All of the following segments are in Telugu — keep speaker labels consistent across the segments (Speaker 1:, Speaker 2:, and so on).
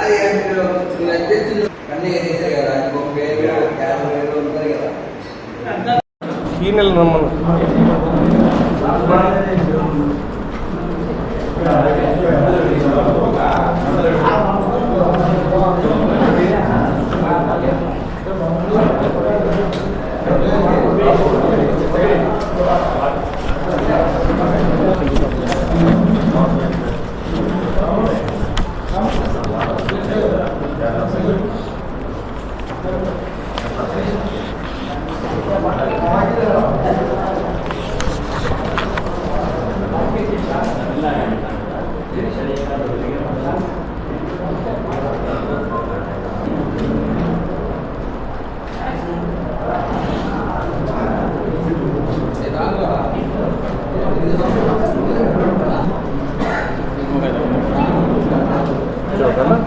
Speaker 1: అది మీరు మీరు అన్నీ కదా ఇంకొక పేరు కదా.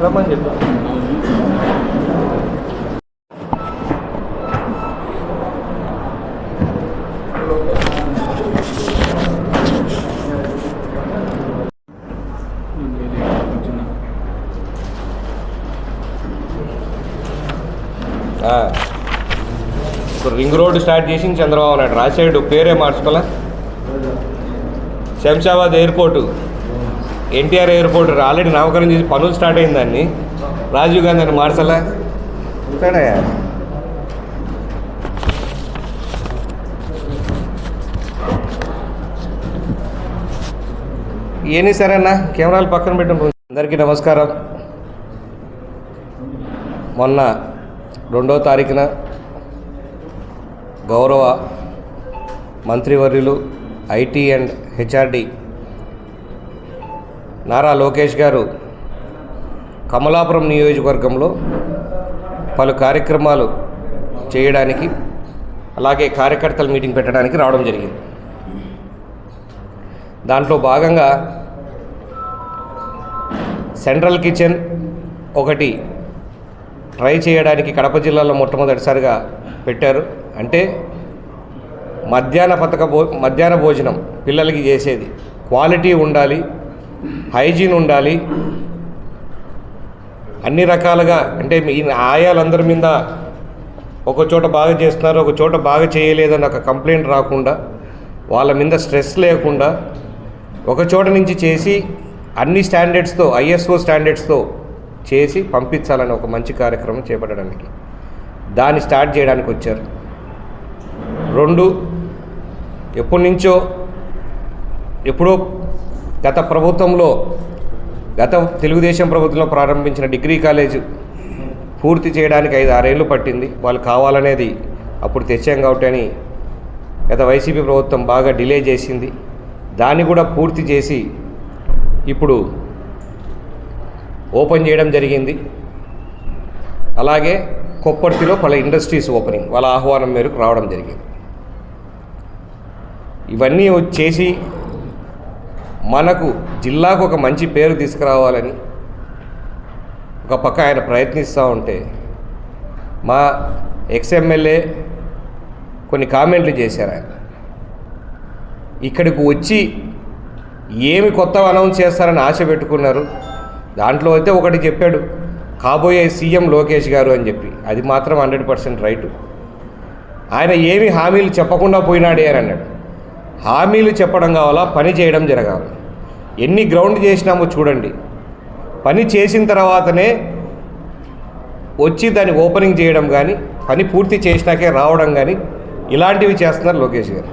Speaker 2: రమ్మని చెప్పి. ఇప్పుడు రింగ్ రోడ్ స్టార్ట్ చేసి చంద్రబాబు నాయుడు. రాజశేఖరుడు పేరే మార్చుకోలే Shamshabad airport. NTR airport already నామకరణం చేసి పనులు స్టార్ట్ అయింది దాన్ని. రాజీవ్ గాంధీ అని మార్చలే ఉంటాడయ్యా ఏని సరేనా కెమెరాలు పక్కన పెట్టండి అందరికీ నమస్కారం. మొన్న రెండో తారీఖున గౌరవ మంత్రివర్యులు IT and HRD Nara Lokesh garu Kamalapuram నియోజకవర్గంలో పలు కార్యక్రమాలు చేయడానికి అలాగే కార్యకర్తల మీటింగ్ పెట్టడానికి రావడం జరిగింది. దాంట్లో భాగంగా సెంట్రల్ కిచెన్ ఒకటి ట్రై చేయడానికి కడప జిల్లాలో మొట్టమొదటిసారిగా పెట్టారు. అంటే మధ్యాహ్న పథక భో మధ్యాహ్న భోజనం పిల్లలకి చేసేది. క్వాలిటీ ఉండాలి హైజీన్ ఉండాలి. అన్ని రకాలుగా అంటే మీ ఆయాలందరి మీద ఒక చోట బాగా చేస్తున్నారు ఒక చోట బాగా చేయలేదని ఒక కంప్లైంట్ రాకుండా వాళ్ళ మీద స్ట్రెస్ లేకుండా ఒక చోట నుంచి చేసి అన్ని స్టాండర్డ్స్తో ఐఎస్ఓ స్టాండర్డ్స్తో చేసి పంపించాలని ఒక మంచి కార్యక్రమం చేపట్టడానికి. దాన్ని స్టార్ట్ చేయడానికి వచ్చారు. రెండు ఎప్పటి నుంచో ఎప్పుడో గత ప్రభుత్వంలో గత తెలుగుదేశం ప్రభుత్వంలో ప్రారంభించిన డిగ్రీ కాలేజ్ పూర్తి చేయడానికి ఐదు ఆరేళ్ళు పట్టింది. వాళ్ళు కావాలనేది అప్పుడు తెచ్చాం కాబట్టి అని గత వైసీపీ ప్రభుత్వం బాగా డిలే చేసింది. దాన్ని కూడా పూర్తి చేసి ఇప్పుడు ఓపెన్ చేయడం జరిగింది. అలాగే కొప్పర్తిలో పలు ఇండస్ట్రీస్ ఓపెనింగ్ వాళ్ళ ఆహ్వానం మేరకు రావడం జరిగింది. ఇవన్నీ చేసి మనకు జిల్లాకు ఒక మంచి పేరు తీసుకురావాలని ఒక పక్క ఆయన ప్రయత్నిస్తూ ఉంటే మా ఎక్స్ఎమ్మెల్యే కొన్ని కామెంట్లు చేశారు ఆయన. ఇక్కడికి వచ్చి ఏమి కొత్త అనౌన్స్ చేస్తారని ఆశ పెట్టుకున్నారు. దాంట్లో అయితే ఒకటి చెప్పాడు కాబోయే సీఎం లోకేష్ గారు అని చెప్పి. అది మాత్రం హండ్రెడ్ పర్సెంట్ రైటు. ఆయన ఏమి హామీలు చెప్పకుండా పోయినాడే అని అన్నాడు. హామీలు చెప్పడం కావాలా పని చేయడం జరగాలి. ఎన్ని గ్రౌండ్ చేసినామో చూడండి. పని చేసిన తర్వాతనే వచ్చి దాన్ని ఓపెనింగ్ చేయడం కానీ పని పూర్తి చేసినాకే రావడం కానీ ఇలాంటివి చేస్తున్నారు లోకేష్ గారు.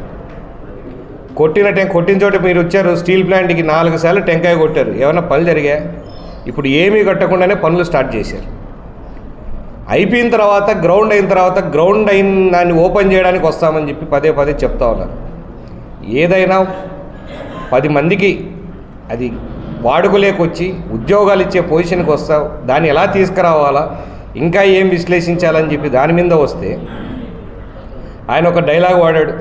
Speaker 2: కొట్టిన టెం కొట్టిన చోట మీరు వచ్చారు స్టీల్ ప్లాంట్కి నాలుగు సార్లు టెంకాయ కొట్టారు. ఏమైనా పనులు జరిగా ఇప్పుడు ఏమీ కట్టకుండానే పనులు స్టార్ట్ చేశారు. అయిపోయిన తర్వాత గ్రౌండ్ అయిన తర్వాత గ్రౌండ్ అయిన దాన్ని ఓపెన్ చేయడానికి వస్తామని చెప్పి పదే పదే చెప్తా ఉన్నారు. ఏదైనా పది మందికి అది వాడుకలేకొచ్చి ఉద్యోగాలు ఇచ్చే పొజిషన్కి వస్తావు దాన్ని ఎలా తీసుకురావాలా ఇంకా ఏం విశ్లేషించాలని చెప్పి దాని మీద వస్తే ఆయన ఒక డైలాగ్ వాడాడు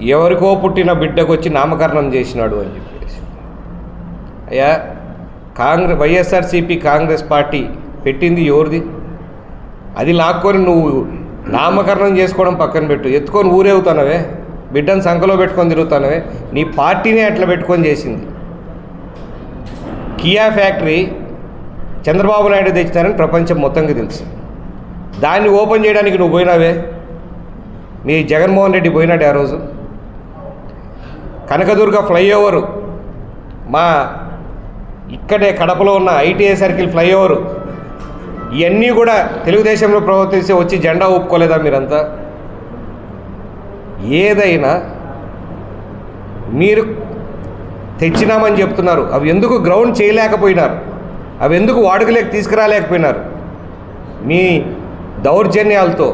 Speaker 2: ఎవరికో పుట్టిన బిడ్డకు వచ్చి నామకరణం చేసినాడు అని చెప్పేసి. అయ్యా కాంగ్రెస్ వైఎస్ఆర్సీపీ కాంగ్రెస్ పార్టీ పెట్టింది ఎవరిది? అది లాక్కొని నువ్వు నామకరణం చేసుకోవడం పక్కన పెట్టు ఎత్తుకొని ఊరేగుతానవే. బిడ్డను సంఖలో పెట్టుకొని తిరుగుతానవే. నీ పార్టీనే అట్లా పెట్టుకొని చేసింది. కియా ఫ్యాక్టరీ చంద్రబాబు నాయుడు తెచ్చినారని ప్రపంచం మొత్తంగా తెలుసు. దాన్ని ఓపెన్ చేయడానికి నువ్వు పోయినావే. మీ జగన్మోహన్ రెడ్డి పోయినాడు ఆ రోజు. కనకదుర్గ ఫ్లైఓవరు. మా ఇక్కడే కడపలో ఉన్న ఐటీఐ సర్కిల్ ఫ్లైఓవరు. ఇవన్నీ కూడా తెలుగుదేశంలో ప్రవర్తిస్తే వచ్చి జెండా ఒప్పుకోలేదా మీరంతా? ఏదైనా మీరు తెచ్చినామని చెప్తున్నారు. అవి ఎందుకు గ్రౌండ్ చేయలేకపోయినారు? అవి ఎందుకు వాడుకలేక తీసుకురాలేకపోయినారు? మీ దౌర్జన్యాలతో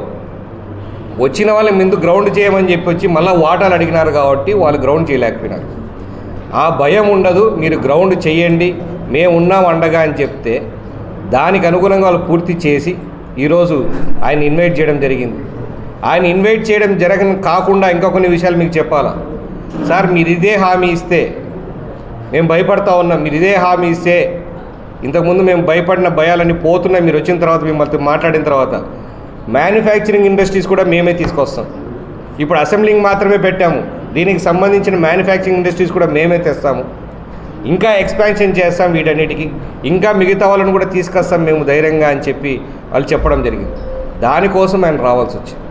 Speaker 2: వచ్చిన వాళ్ళని ముందు గ్రౌండ్ చేయమని చెప్పి వచ్చి మళ్ళీ వాటాలు అడిగినారు కాబట్టి వాళ్ళు గ్రౌండ్ చేయలేకపోయినారు. ఆ భయం ఉండదు మీరు గ్రౌండ్ చేయండి మేము ఉన్నాం అండగా అని చెప్తే దానికి అనుగుణంగా వాళ్ళు పూర్తి చేసి ఈరోజు ఆయన ఇన్వైట్ చేయడం జరిగింది. ఆయన ఇన్వైట్ చేయడం జరగని కాకుండా ఇంకా కొన్ని విషయాలు మీకు చెప్పాలా? సార్ మీరు ఇదే హామీ ఇస్తే మేము భయపడతా ఉన్నాం మీరు ఇదే హామీ ఇస్తే ఇంతకుముందు మేము భయపడిన భయాలన్నీ పోతున్నాయి మీరు వచ్చిన తర్వాత మిమ్మల్ని మాట్లాడిన తర్వాత. మ్యానుఫ్యాక్చరింగ్ ఇండస్ట్రీస్ కూడా మేమే తీసుకొస్తాం. ఇప్పుడు అసెంబ్లింగ్ మాత్రమే పెట్టాము. దీనికి సంబంధించిన మ్యానుఫ్యాక్చరింగ్ ఇండస్ట్రీస్ కూడా మేమే తెస్తాము. ఇంకా ఎక్స్పాన్షన్ చేస్తాం వీటన్నిటికీ. ఇంకా మిగతా వాళ్ళని కూడా తీసుకొస్తాం మేము ధైర్యంగా అని చెప్పి వాళ్ళు చెప్పడం జరిగింది. దానికోసం ఆయన రావాల్సి వచ్చింది.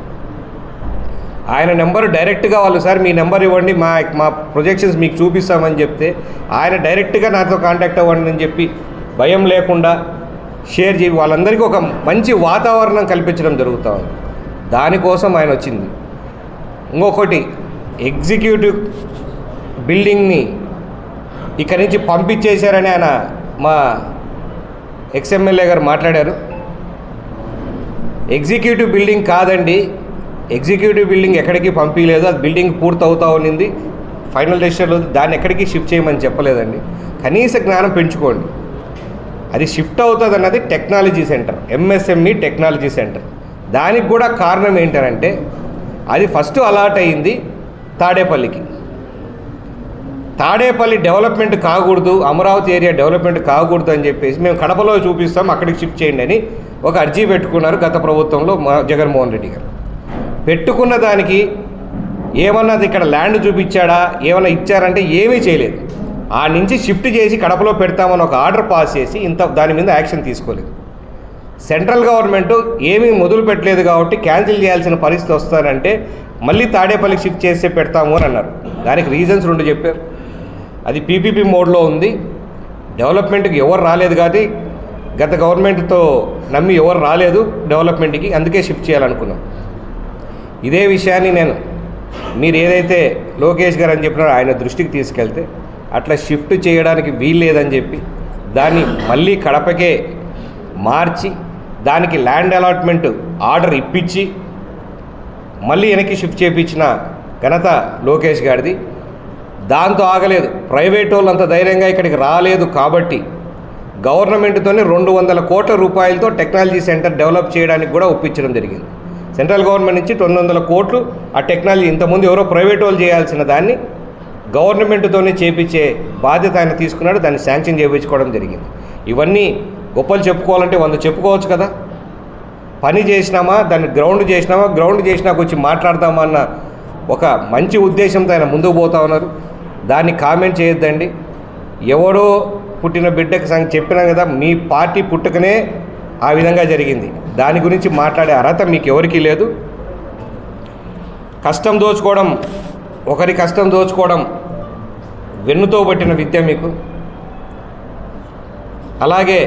Speaker 2: ఆయన నెంబర్ డైరెక్ట్గా వాళ్ళు సార్ మీ నెంబర్ ఇవ్వండి మా మా ప్రొజెక్షన్స్ మీకు చూపిస్తామని చెప్తే ఆయన డైరెక్ట్గా నాతో కాంటాక్ట్ అవ్వండి అని చెప్పి భయం లేకుండా షేర్ చేయి. వాళ్ళందరికీ ఒక మంచి వాతావరణం కల్పించడం జరుగుతూ ఉంది. దానికోసం ఆయన వచ్చింది. ఇంకొకటి ఎగ్జిక్యూటివ్ బిల్డింగ్ని ఇక్కడి నుంచి పంపించేశారని ఆయన మా ఎక్స్ఎమ్మెల్యే గారు మాట్లాడారు. ఎగ్జిక్యూటివ్ బిల్డింగ్ కాదండి ఎగ్జిక్యూటివ్ బిల్డింగ్ ఎక్కడికి పంపించలేదు అది బిల్డింగ్ పూర్తవుతా ఉన్నింది. ఫైనల్ డెసిషన్లో దాన్ని ఎక్కడికి షిఫ్ట్ చేయమని చెప్పలేదండి. కనీస జ్ఞానం పెంచుకోండి. అది షిఫ్ట్ అవుతుంది అన్నది technology centre MSME technology centre. దానికి కూడా కారణం ఏంటంటే అది ఫస్ట్ అలాట్ అయింది తాడేపల్లికి. తాడేపల్లి డెవలప్మెంట్ కాకూడదు అమరావతి ఏరియా డెవలప్మెంట్ కాకూడదు అని చెప్పేసి మేము కడపలో చూపిస్తాం అక్కడికి షిఫ్ట్ చేయండి అని ఒక అర్జీ పెట్టుకున్నారు గత ప్రభుత్వంలో మా జగన్మోహన్ రెడ్డి గారు. పెట్టుకున్న దానికి ఏమన్నా అది ఇక్కడ ల్యాండ్ చూపించాడా ఏమన్నా ఇచ్చారంటే ఏమీ చేయలేదు. ఆ నుంచి షిఫ్ట్ చేసి కడపలో పెడతామని ఒక ఆర్డర్ పాస్ చేసి ఇంత దాని మీద యాక్షన్ తీసుకోలేదు. సెంట్రల్ గవర్నమెంట్ ఏమీ మొదలు పెట్టలేదు కాబట్టి క్యాన్సిల్ చేయాల్సిన పరిస్థితి వస్తానంటే మళ్ళీ తాడేపల్లికి షిఫ్ట్ చేస్తే పెడతాము అని అన్నారు. దానికి రీజన్స్ రెండు చెప్పారు. అది పీపీపీ మోడ్లో ఉంది. డెవలప్మెంట్కి ఎవరు రాలేదు కానీ గత గవర్నమెంట్తో నమ్మి ఎవరు రాలేదు డెవలప్మెంట్కి. అందుకే షిఫ్ట్ చేయాలనుకున్నాం. ఇదే విషయాన్ని నేను మీరు ఏదైతే లోకేష్ గారు అని చెప్పినారో ఆయన దృష్టికి తీసుకెళ్తే అట్లా షిఫ్ట్ చేయడానికి వీల్లేదని చెప్పి దాన్ని మళ్ళీ కడపకే మార్చి దానికి ల్యాండ్ అలాట్మెంట్ ఆర్డర్ ఇప్పించి మళ్ళీ వెనక్కి షిఫ్ట్ చేయించిన ఘనత లోకేష్ గారిది. దాంతో ఆగలేదు. ప్రైవేట్ వాళ్ళు అంత ధైర్యంగా ఇక్కడికి రాలేదు కాబట్టి గవర్నమెంట్తోనే రెండు వందల కోట్ల రూపాయలతో టెక్నాలజీ సెంటర్ డెవలప్ చేయడానికి కూడా ఒప్పించడం జరిగింది. సెంట్రల్ గవర్నమెంట్ నుంచి రెండు వందల కోట్లు ఆ టెక్నాలజీ ఇంతకుముందు ఎవరో ప్రైవేట్ వాళ్ళు చేయాల్సిన దాన్ని గవర్నమెంట్తోనే చేపించే బాధ్యత ఆయన తీసుకున్నాడు. దాన్ని శాంక్షన్ చేయించుకోవడం జరిగింది. ఇవన్నీ గొప్పలు చెప్పుకోవాలంటే వంద చెప్పుకోవచ్చు కదా. పని చేసినామా? దాన్ని గ్రౌండ్ చేసినామా? గ్రౌండ్ చేసినాక వచ్చి మాట్లాడదామా అన్న ఒక మంచి ఉద్దేశంతో ఆయన ముందుకు పోతా ఉన్నారు. దాన్ని కామెంట్ చేయొద్దండి. ఎవడో పుట్టిన బిడ్డకు సంగతి చెప్పినాం కదా మీ పార్టీ పుట్టుకనే ఆ విధంగా జరిగింది. దాని గురించి మాట్లాడే అర్హత మీకు ఎవరికీ లేదు. కష్టం దోచుకోవడం ఒకరి కష్టం దోచుకోవడం వెన్నుతో పట్టిన విద్య మీకు. అలాగే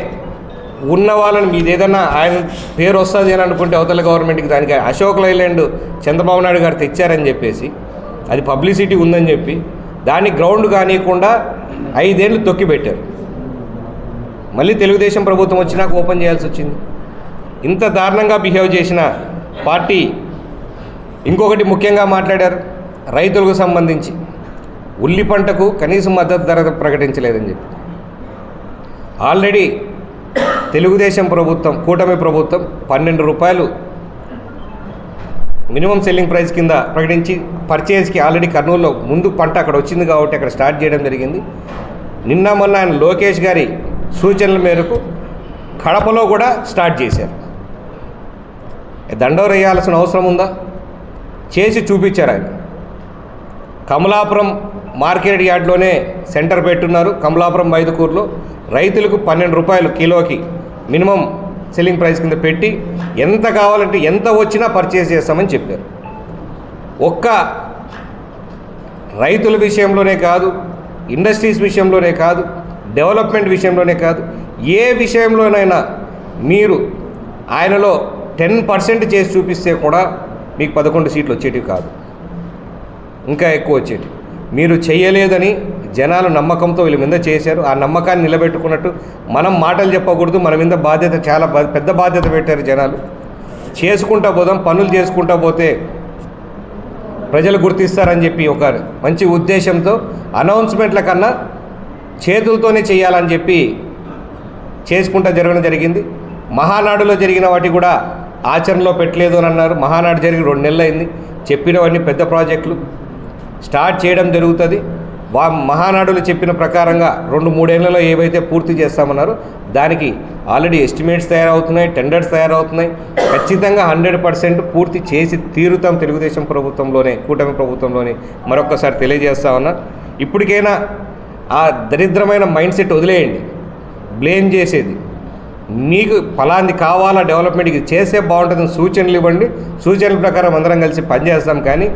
Speaker 2: ఉన్న వాళ్ళని మీది ఏదైనా ఆయన పేరు వస్తుంది అని అనుకుంటే అవతల గవర్నమెంట్కి దానికి అశోక్ లైలాండ్ చంద్రబాబు నాయుడు గారు తెచ్చారని చెప్పేసి అది పబ్లిసిటీ ఉందని చెప్పి దాన్ని గ్రౌండ్ కానియకుండా ఐదేళ్ళు తొక్కిపెట్టారు. మళ్ళీ తెలుగుదేశం ప్రభుత్వం వచ్చినాక ఓపెన్ చేయాల్సి వచ్చింది. ఇంత దారుణంగా బిహేవ్ చేసిన పార్టీ ఇంకొకటి ముఖ్యంగా మాట్లాడారు రైతులకు సంబంధించి. ఉల్లి పంటకు కనీస మద్దతు ధర ప్రకటించలేదని చెప్పి. ఆల్రెడీ తెలుగుదేశం ప్రభుత్వం కూటమి ప్రభుత్వం పన్నెండు రూపాయలు మినిమం సెల్లింగ్ ప్రైస్ కింద ప్రకటించి పర్చేజ్కి ఆల్రెడీ కర్నూలులో ముందు పంట అక్కడ వచ్చింది కాబట్టి అక్కడ స్టార్ట్ చేయడం జరిగింది. నిన్న మొన్న ఆయన లోకేష్ గారి సూచనల మేరకు కడపలో కూడా స్టార్ట్ చేశారు. దండోరేయాల్సిన అవసరం ఉందా? చేసి చూపించారు ఆయన. కమలాపురం మార్కెట్ యార్డ్లోనే సెంటర్ పెట్టున్నారు కమలాపురం మైదుకూరులో. రైతులకు పన్నెండు రూపాయలు కిలోకి మినిమం సెల్లింగ్ ప్రైస్ కింద పెట్టి ఎంత కావాలంటే ఎంత వచ్చినా పర్చేస్ చేస్తామని చెప్పారు. ఒక్క రైతుల విషయంలోనే కాదు ఇండస్ట్రీస్ విషయంలోనే కాదు డెవలప్మెంట్ విషయంలోనే కాదు ఏ విషయంలోనైనా మీరు ఆయనలో టెన్ పర్సెంట్ చేసి చూపిస్తే కూడా మీకు పదకొండు సీట్లు వచ్చేటివి కాదు. ఇంకా ఎక్కువ వచ్చేటి మీరు చేయలేదని జనాలు నమ్మకంతో వీళ్ళ మీద చేశారు. ఆ నమ్మకాన్ని నిలబెట్టుకున్నట్టు మనం మాటలు చెప్పకూడదు. మన మీద బాధ్యత చాలా బా- పెద్ద బాధ్యత పెట్టారు జనాలు. చేసుకుంటా పోదాం పనులు చేసుకుంటా పోతే ప్రజలు గుర్తిస్తారని చెప్పి ఒక మంచి ఉద్దేశంతో అనౌన్స్మెంట్ల కన్నా చేతులతోనే చేయాలని చెప్పి చేసుకుంటా జరగడం జరిగింది. మహానాడులో జరిగిన వాటి కూడా ఆచరణలో పెట్టలేదు అని అన్నారు. మహానాడు జరిగి రెండు నెలలు అయింది చెప్పినవన్నీ పెద్ద ప్రాజెక్టులు. స్టార్ట్ చేయడం జరుగుతుంది. వా మహానాడులు చెప్పిన ప్రకారంగా రెండు మూడేళ్ళలో ఏవైతే పూర్తి చేస్తామన్నారో దానికి ఆల్రెడీ ఎస్టిమేట్స్ తయారవుతున్నాయి టెండర్స్ తయారవుతున్నాయి. ఖచ్చితంగా హండ్రెడ్ పర్సెంట్ పూర్తి చేసి తీరుతాం తెలుగుదేశం ప్రభుత్వంలోనే కూటమి ప్రభుత్వంలోనే. మరొకసారి తెలియజేస్తా ఉన్నా. ఇప్పటికైనా ఆ దరిద్రమైన మైండ్ సెట్ వదిలేయండి. బ్లేమ్ చేసేది. మీకు ఫలాంది కావాలా డెవలప్మెంట్కి చేస్తే బాగుంటుంది సూచనలు ఇవ్వండి. సూచనల ప్రకారం అందరం కలిసి పనిచేస్తాం కానీ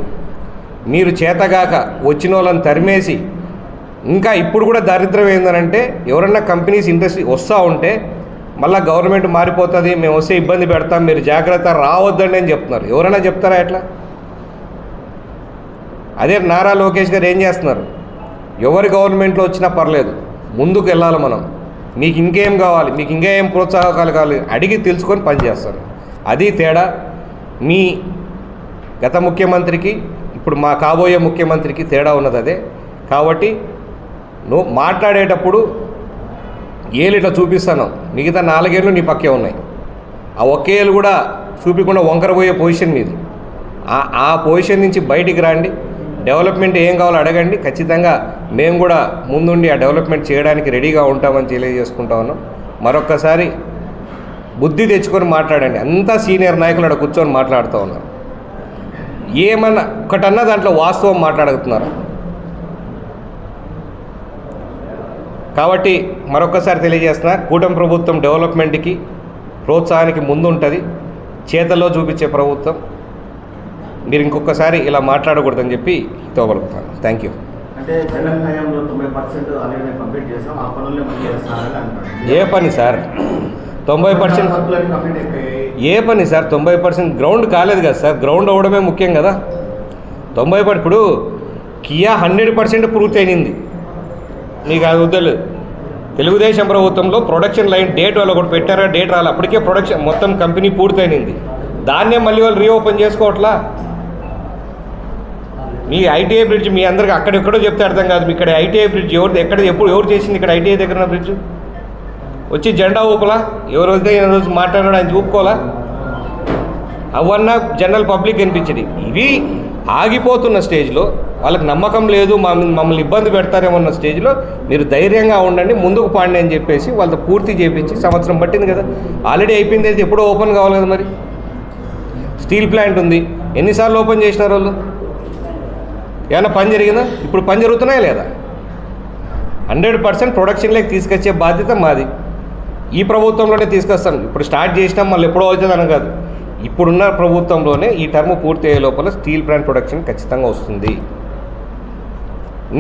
Speaker 2: మీరు చేతగాక వచ్చిన వాళ్ళని తరిమేసి ఇంకా ఇప్పుడు కూడా దారిద్రం ఏందనంటే ఎవరన్నా కంపెనీస్ ఇండస్ట్రీ వస్తూ ఉంటే మళ్ళీ గవర్నమెంట్ మారిపోతుంది మేము వస్తే ఇబ్బంది పెడతాం మీరు జాగ్రత్త రావద్దండి అని చెప్తున్నారు. ఎవరైనా చెప్తారా ఎట్లా? అదే నారా లోకేష్ గారు ఏం చేస్తున్నారు? ఎవరి గవర్నమెంట్లో వచ్చినా పర్లేదు ముందుకు వెళ్ళాలి మనం. మీకు ఇంకేం కావాలి మీకు ఇంకా ఏం ప్రోత్సాహకాలు కావాలి అడిగి తెలుసుకొని పనిచేస్తారు అది తేడా. మీ గత ముఖ్యమంత్రికి ఇప్పుడు మా కాబోయే ముఖ్యమంత్రికి తేడా ఉన్నది అదే. కాబట్టి నువ్వు మాట్లాడేటప్పుడు ఏళ్ళు ఇట్లా చూపిస్తాను. మిగతా నాలుగేళ్ళు నీ పక్కే ఉన్నాయి. ఆ ఒకేళ్ళు కూడా చూపించకుండా వంకరపోయే పొజిషన్ మీది. ఆ ఆ పొజిషన్ నుంచి బయటికి రండి. డెవలప్మెంట్ ఏం కావాలో అడగండి. ఖచ్చితంగా మేము కూడా ముందుండి ఆ డెవలప్మెంట్ చేయడానికి రెడీగా ఉంటామని తెలియజేసుకుంటా ఉన్నాం. మరొక్కసారి బుద్ధి తెచ్చుకొని మాట్లాడండి. అంతా సీనియర్ నాయకులు అక్కడ కూర్చొని మాట్లాడుతూ ఉన్నారు. ఏమన్నా ఒకటన్నా దాంట్లో వాస్తవం మాట్లాడుగుతున్నారు కాబట్టి మరొకసారి తెలియజేస్తున్నా కూటమి ప్రభుత్వం డెవలప్మెంట్కి ప్రోత్సాహానికి ముందు ఉంటుంది చేతల్లో చూపించే ప్రభుత్వం. మీరు ఇంకొకసారి ఇలా మాట్లాడకూడదని చెప్పి తోబలుగుతాను థ్యాంక్ యూ ఏ పని సార్? తొంభై పర్సెంట్ ఏ పని సార్? తొంభై పర్సెంట్ గ్రౌండ్ కాలేదు కదా సార్? గ్రౌండ్ అవ్వడమే ముఖ్యం కదా. తొంభై ఇప్పుడు కియా హండ్రెడ్ పర్సెంట్ పూర్తి అయింది మీకు అది వద్దలు. తెలుగుదేశం ప్రభుత్వంలో ప్రొడక్షన్ లైన్ డేట్ వాళ్ళు ఒకటి పెట్టారా డేట్ రాలి? అప్పటికే ప్రొడక్షన్ మొత్తం కంపెనీ పూర్తయినింది. దాన్నే మళ్ళీ వాళ్ళు రీఓపెన్ చేసుకోవట్లా? మీ ఐటీఐ బ్రిడ్జ్ మీ అందరికి అక్కడెక్కడో చెప్తే అర్థం కాదు. మీ ఇక్కడ ఐటీఐ బ్రిడ్జ్ ఎవరు ఎక్కడ ఎప్పుడు ఎవరు చేసింది ఇక్కడ ఐటీఐ దగ్గర బ్రిడ్జ్? వచ్చి జెండా ఊపలా? ఎవరు వస్తే రోజు మాట్లాడాడు ఆయన చూపుకోవాలా? అవన్నా జనరల్ పబ్లిక్ అనిపించింది. ఇవి ఆగిపోతున్న స్టేజ్లో వాళ్ళకి నమ్మకం లేదు మమ్మల్ని ఇబ్బంది పెడతారేమన్న స్టేజ్లో మీరు ధైర్యంగా ఉండండి ముందుకు పాండి అని చెప్పేసి వాళ్ళతో పూర్తి చేపించి సంవత్సరం పట్టింది కదా. ఆల్రెడీ అయిపోయింది అయితే ఎప్పుడో ఓపెన్ కావాలి కదా మరి. స్టీల్ ప్లాంట్ ఉంది. ఎన్నిసార్లు ఓపెన్ చేసినారు వాళ్ళు? ఏమైనా పని జరిగిందా? ఇప్పుడు పని జరుగుతున్నాయా లేదా? హండ్రెడ్ పర్సెంట్ ప్రొడక్షన్లోకి తీసుకొచ్చే బాధ్యత మాది. ఈ ప్రభుత్వంలోనే తీసుకొస్తాం. ఇప్పుడు స్టార్ట్ చేసినాం మళ్ళీ ఎప్పుడో అవుతుంది అని కాదు. ఇప్పుడున్న ప్రభుత్వంలోనే ఈ టర్మ్ పూర్తి అయ్యే లోపల స్టీల్ ప్లాంట్ ప్రొడక్షన్ ఖచ్చితంగా వస్తుంది.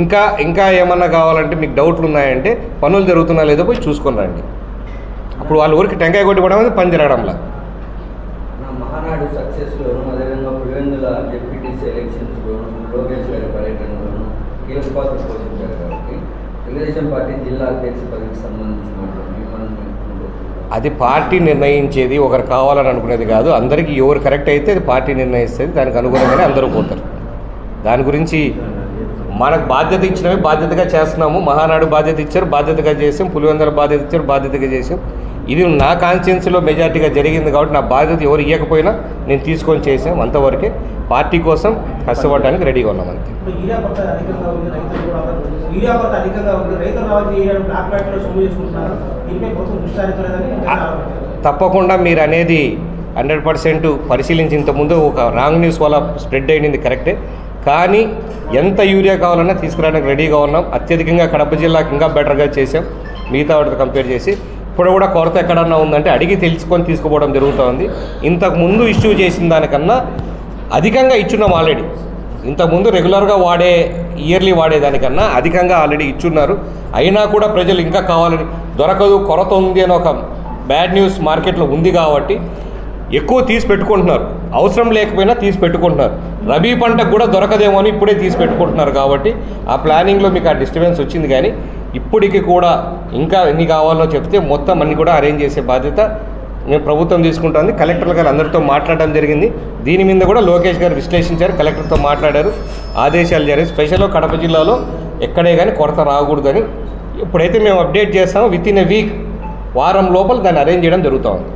Speaker 2: ఇంకా ఇంకా ఏమన్నా కావాలంటే మీకు డౌట్లు ఉన్నాయంటే పనులు జరుగుతున్నా లేదో పోయి చూసుకొని రండి. అప్పుడు వాళ్ళ ఊరికి టెంకాయ కొట్టిపోవడం అనేది పని జరగడంలా.
Speaker 1: మహానాడు సక్సెస్లోను అదేవిధంగా పులివెందుల డిప్యూటీసీ ఎలక్షన్స్లోను లోకేష్ గారి పర్యటనలోను కీలక పాత్ర పోషించారు కాబట్టి తెలుగుదేశం పార్టీ జిల్లా అధ్యక్ష పదవికి సంబంధించి
Speaker 2: అది పార్టీ నిర్ణయించేది ఒకరు కావాలని అనుకునేది కాదు. అందరికీ ఎవరు కరెక్ట్ అయితే అది పార్టీ నిర్ణయిస్తుంది. దానికి అనుగుణంగానే అందరూ పోతారు. దాని గురించి మనకు బాధ్యత ఇచ్చినవి బాధ్యతగా చేస్తున్నాము. మహానాడు బాధ్యత ఇచ్చారు బాధ్యతగా చేసాం. పులివెందుల బాధ్యత ఇచ్చారు బాధ్యతగా చేసాం. ఇది నా కాన్స్టిట్యున్సీలో మెజార్టీగా జరిగింది కాబట్టి నా బాధ్యత ఎవరు ఇవ్వకపోయినా నేను తీసుకొని చేసాం అంతవరకే. పార్టీ కోసం కష్టపడడానికి రెడీగా ఉన్నాం అంతే. తప్పకుండా మీరు అనేది హండ్రెడ్ పర్సెంట్ పరిశీలించి ఇంతకుముందు ఒక రాంగ్ న్యూస్ వల్ల స్ప్రెడ్ అయింది కరెక్టే. కానీ ఎంత యూరియా కావాలన్నా తీసుకురావడానికి రెడీగా ఉన్నాం. అత్యధికంగా కడప జిల్లాకి ఇంకా బెటర్గా చేసాం మిగతా వాటితో కంపేర్ చేసి ఇప్పుడు కూడా కొరత ఎక్కడన్నా ఉందంటే అడిగి తెలుసుకొని తీసుకుపోవడం జరుగుతుంది. ఇంతకు ముందు ఇష్యూ చేసిన దానికన్నా అధికంగా ఇచ్చున్నాం ఆల్రెడీ ఇంతకుముందు రెగ్యులర్గా వాడే ఇయర్లీ వాడేదానికన్నా అధికంగా ఆల్రెడీ ఇచ్చున్నారు. అయినా కూడా ప్రజలు ఇంకా కావాలని దొరకదు కొరత ఉంది అని ఒక బ్యాడ్ న్యూస్ మార్కెట్లో ఉంది కాబట్టి ఎక్కువ తీసి పెట్టుకుంటున్నారు. అవసరం లేకపోయినా తీసి పెట్టుకుంటున్నారు. రబీ పంటకు కూడా దొరకదేమో అని ఇప్పుడే తీసి పెట్టుకుంటున్నారు కాబట్టి ఆ ప్లానింగ్లో మీకు ఆ డిస్టర్బెన్స్ వచ్చింది కానీ ఇప్పటికి కూడా ఇంకా ఎన్ని కావాలో చెప్తే మొత్తం అన్ని కూడా అరేంజ్ చేసే బాధ్యత నేను ప్రభుత్వం తీసుకుంటుంది. కలెక్టర్ గారు అందరితో మాట్లాడడం జరిగింది. దీని మీద కూడా లోకేష్ గారు విశ్లేషించారు. కలెక్టర్తో మాట్లాడారు. ఆదేశాలు జరిగాయి స్పెషల్గా కడప జిల్లాలో ఎక్కడే కానీ కొరత రాకూడదని ఇప్పుడైతే మేము అప్డేట్ చేస్తామో. విత్ ఇన్ ఎ వీక్ వారం లోపల దాన్ని అరేంజ్ చేయడం జరుగుతూ ఉంది.